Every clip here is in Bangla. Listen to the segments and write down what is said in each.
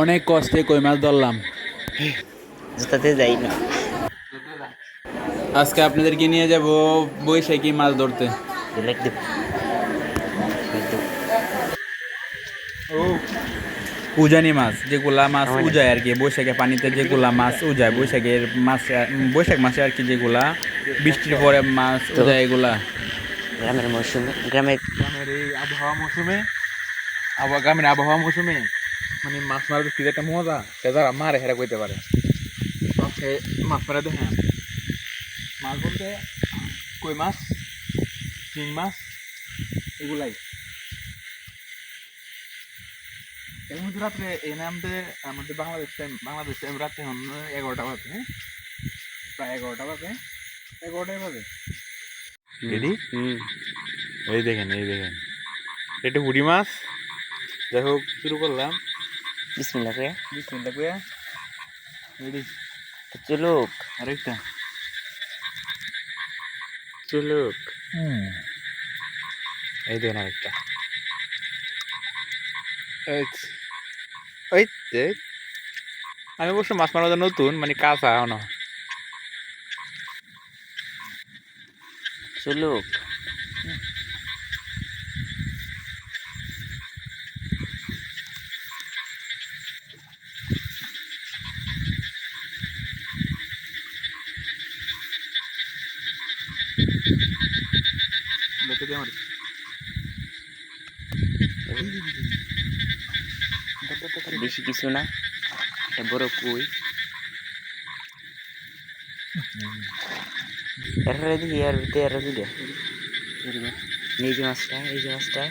অনেক কষ্টে কই মাছ ধরলাম। জুতাতে যাই না। আজকে আপনাদেরকে নিয়ে যাব বৈশাখী মাছ ধরতে। উজানি মাছ যেগুলা মাছ। উজায় আর কি বৈশাখে পানিতে যেগুলা মাছ উজায় বৈশাখের মাছ বৈশাখ মাসে আর কি যেগুলা বৃষ্টির পরে মাছ উজায় এগুলা। গ্রামের মৌসুমে গ্রামের গ্রামের এই আবহাওয়া মৌসুমে? আবহাওয়া গ্রামের আবহাওয়া মৌসুমে? মানে মাছ মারার কি একটা মজা সে যারা মারে হেরা কইতে পারে। সে মাছ মারা দেখে মাছ বলতে, কই মাছ? শিং মাছ? এগুলাই। এর মধ্যে রাত্রে এনে আমাদের আমাদের বাংলাদেশ টাইম বাংলাদেশ টাইম রাত্রে এগারোটা বাজে হ্যাঁ? প্রায় এগারোটা বাজে এগারোটায় বাজে। রেডি? এই দেখেন এই দেখেন। এটা হুড়ি মাছ। যাই হোক, শুরু করলাম। মিনিট রেডি চলুক আরেকটা চলুক এই দেখেন আরেকটা ওই আমি অবশ্য মাছ মারা নতুন মানে কাঁচা না চলুক দেখে দে আমার বেশি কিছু না একটা বড় কুই। এরপরে দিদি আর ভিতরে আরও দিদি এই যে মাছটা এই যে মাছটা।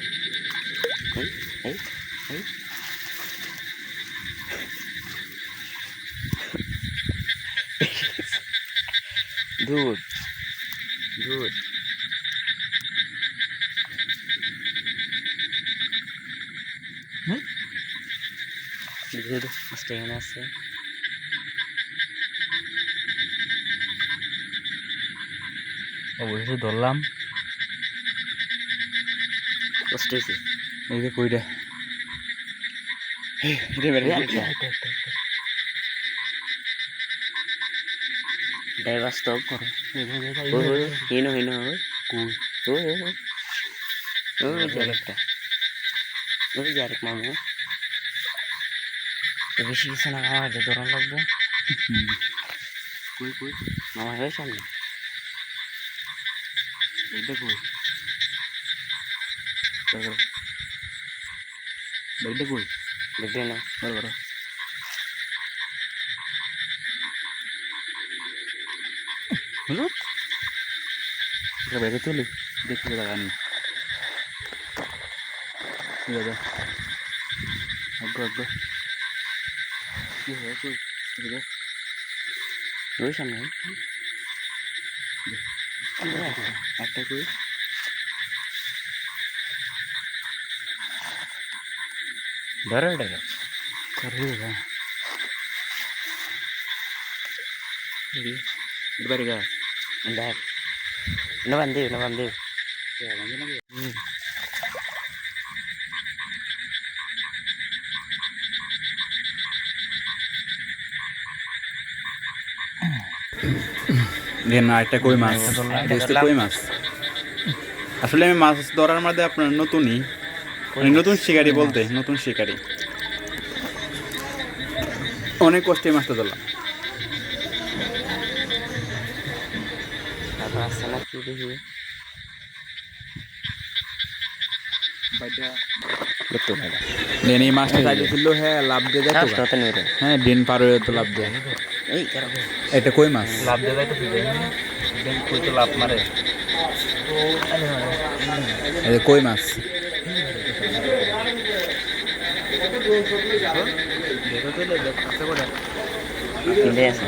এই এই দুধ দুধ দুধ মাছটা এখানে আছে অবশেষে ধরলাম কষ্ট হয়েছে এই যে কইটা ড্রাইভ স্টপ করো হিনো হিনো ওই ওই ওই ওই ওই যে আরেকটা ওই যে আরেক মামু তো বেশি কিছু না আমার যে ধরন লাগবে কই কই মামা হয়ে সামনে এইটা কই এইটা কই দেখবে না বড় বড় হলো এটা বেগে চলি দেখতে লাগা নি ঠিক আছে আগ্গো আগ্গো কি হয়েছে কই এটা ওই সামনে একটা কই ধরো ধরো করি না এডি এবারে গা দেখ না বান্ধি না বান্ধি দেন না কই মাছ? এটা কই মাছ? আসলে আমি মাছ ধরার মধ্যে আপনার নতুনই মানে নতুন শিকারি বলতে নতুন শিকারি। অনেক কষ্টে মাছটা ধরলাম। এই মাছটা হ্যাঁ লাভ দিয়ে হ্যাঁ দিন পার হয়ে তো লাভ দেয়। এটা কই মাছ? লাভ দিয়ে দেন কই তো লাভ মারে। এটা কই মাছ? আছে।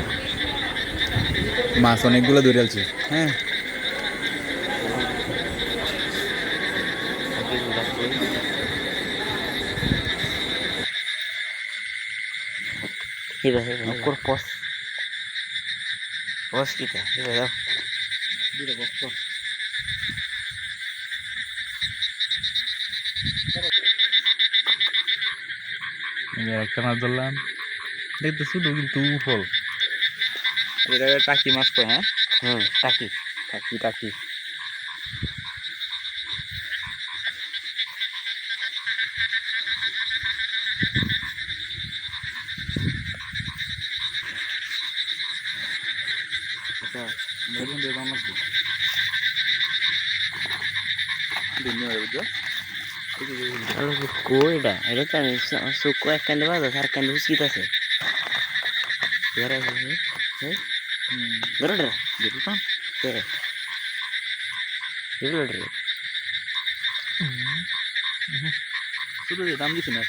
মাছ অনেকগুলো ধরে আলছি। হ্যাঁ। হিবা নকর পস পস কিটা হিবা দাও আমি আর একটা মাছ ধরলাম দেখতে শুধু কিন্তু ফল এটা টাকি মাছ তো হ্যাঁ হুম টাকি টাকি টাকি আচ্ছা ধন্যবাদ বুঝছ আলো কইটা এটা তো আমি সুকো এক কান্দে বাদ আর কান্দে হুসকিত আছে শুধু দাম দিছি না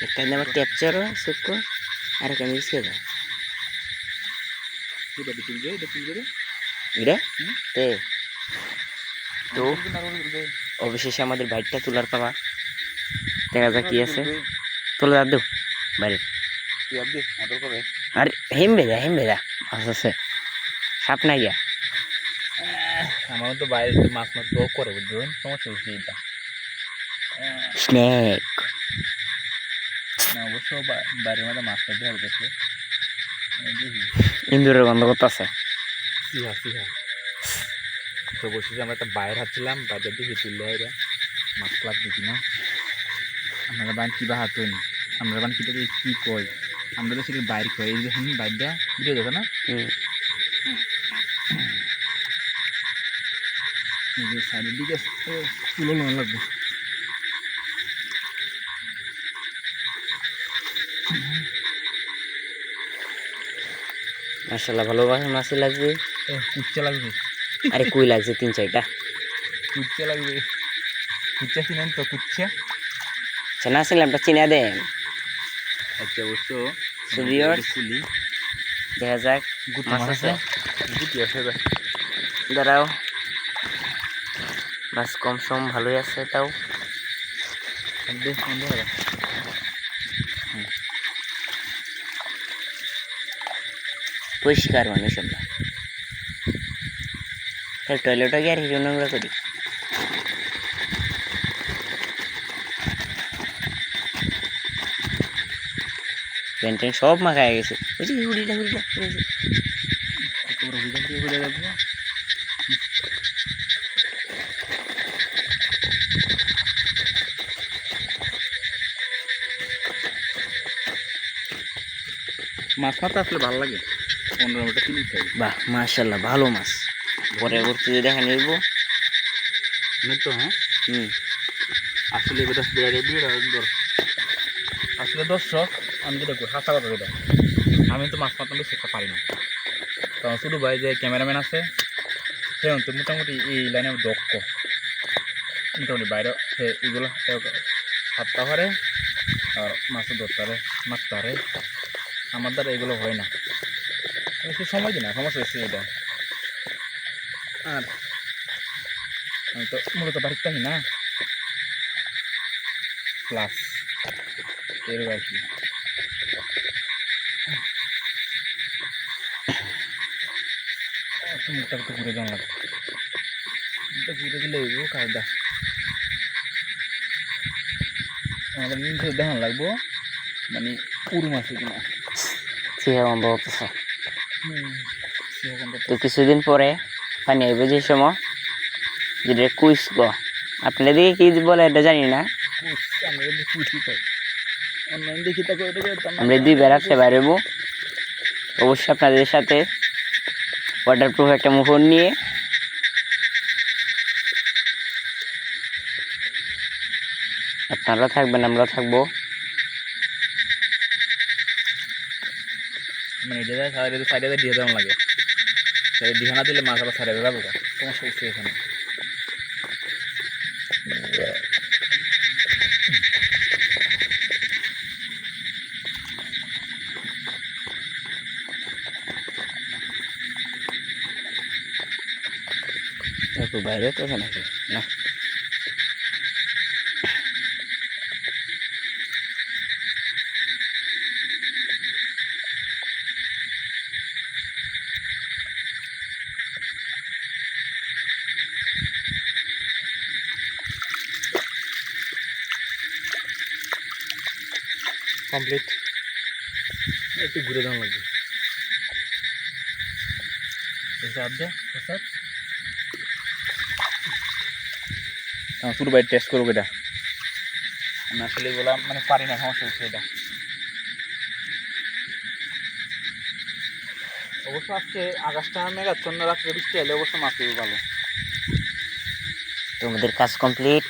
এক কান্দে আমার ক্যাপচার সুকো আর কান্দে এটা এটা করে এটা তে। তো অবশেষে আমাদের বাইকটা তোলার পাবা দেখা যাক কি আছে। তোলা দাও বাইরে। আর হেমবে যা হেমবে যা মাছ আছে। সাপ না গিয়া। আমার তো বাইরে মাছ মাছ করে বুঝছেন সমস্যা হচ্ছে এটা স্নেক না অবশ্য বাইরের মধ্যে মাছ হবে ইন্দুরের গন্ধ করতেছে। সিহা সিহা তো বলছি যে আমরা একটা বাইরে হাঁটছিলাম বাইরে দিকে তুললে এটা মাছ লাগবে কিনা আপনারা বান কিবা হাত হয়নি আমরা বান কিটা কি কই? আমরা তো সেটা বাইরে কই এই দেখুন বাইরটা ভিডিও দেখো না? সাইডের দিকে তুলো লোন লাগবে। মার্শাল্লাহ ভালো মাছই লাগবে। কুচ্চা লাগবে। আরে কুই লাগছে তিন চারটা? কুচ্চা লাগবে। কুচ্চা চিনেন তো কুচ্চা আচ্ছা না ছিলাম একটা চিনা দেন আচ্ছা অবশ্য viewers, দেখা যাক গুটি মাছ আছে? গুটি আছে দাঁড়াও। মাছ কম সম ভালোই আছে তাও। পরিষ্কার মানুষ আমরা। তাহলে টয়লেটে গিয়ে আর হিরো নোংরা করি? প্যান্ট ট্যান্ট সব মাখায় গেছে। ওই যে হুড়িটা হুড়িটা মাছ মারতে আসলে ভালো লাগে। পনেরো মিটার বাহ মাশাল্লাহ ভালো মাছ। পরবর্তীতে দেখা নিব তো হ্যাঁ? হুম। আসলে এটা বিরাট বিরাট সুন্দর আসলে দর্শক আমি যেটা হাসা কথা যেটা। আমি তো মাছ বেশি একটা পারি না। কারণ শুধু ভাই যে ক্যামেরাম্যান আছে সে তো মোটামুটি এই লাইনে দক্ষ। মোটামুটি বাইরে সে এগুলো হাতটা পারে আর মাছ ধরতে পারে মারতে পারে আমার দ্বারা এগুলো হয় না। একটু সময় দিই না সমস্যা হচ্ছে এটা। আর আমি তো মূলত বাড়িতে থাকি না প্লাস এরকম আর কি একটু মুখটা একটু ঘুরে যাওয়া লাগবে মুখটা ঘুরে দিলে ও কায়দা আমাদের নিচে দেখান লাগবো মানে পুরু মাছ কিনা ঠিক বন্ধ হতেছে হুম সেরকম তো তো কিছুদিন পরে পানি আইব যে সময়। যেটা কুইস গো। আপনাদের দিকে কি বলে এটা জানি না। আমরা দুই বেড়াতে বাইরেব অবশ্যই আপনাদের সাথে ওয়াটার প্রুফ একটা মুখর নিয়ে। আপনারা থাকবেন, আমরা থাকব। মানে এটা দিয়ে দেওয়া লাগে। সাইডে বিহানা দিলে মাছ আবার সাইডে যাব। সমস্যা হচ্ছে এখানে বাইরে তো নাকি না। কমপ্লিট একটু ঘুরে দেওয়া লাগবে। ছোটো ভাই টেস্ট করব এটা। আমি আসলে এগুলা মানে পারি না সমস্যা হচ্ছে এটা। অবশ্য আজকে আকাশটা মেঘাচ্ছন্ন রাত্রে বৃষ্টি এলে অবশ্য মাছ পেয়ে ভালো। তোমাদের কাজ কমপ্লিট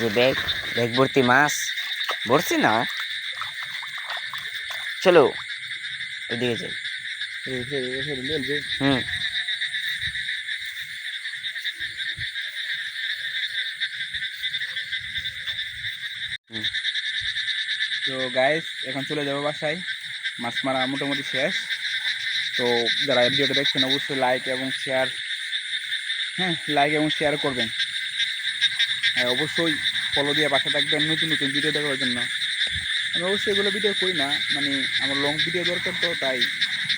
যে ব্যাগ ব্যাগ ভর্তি মাছ। ভরছি না? চলো ওইদিকে যাই। হুম। তো গাইস এখন চলে যাব বাসায়। মাছ মারা মোটামুটি শেষ। তো যারা ভিডিওটা দেখছেন, অবশ্যই লাইক এবং শেয়ার হ্যাঁ লাইক এবং শেয়ার করবেন। হ্যাঁ অবশ্যই ফলো দিয়ে বাসা থাকবেন নতুন নতুন ভিডিও দেখার জন্য। আমি অবশ্যই এগুলো ভিডিও করি না মানে আমার লং ভিডিও দরকার তো, তাই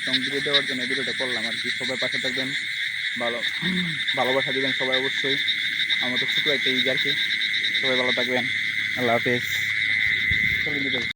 লং ভিডিও দেওয়ার জন্য ভিডিওটা করলাম আর কি। সবাই পাশে থাকবেন, ভালো, ভালোবাসা দিবেন সবাই অবশ্যই। আমার তো ছোটো একটা ইজ আর কি। সবাই ভালো থাকবেন। আল্লাহ হাফেজ।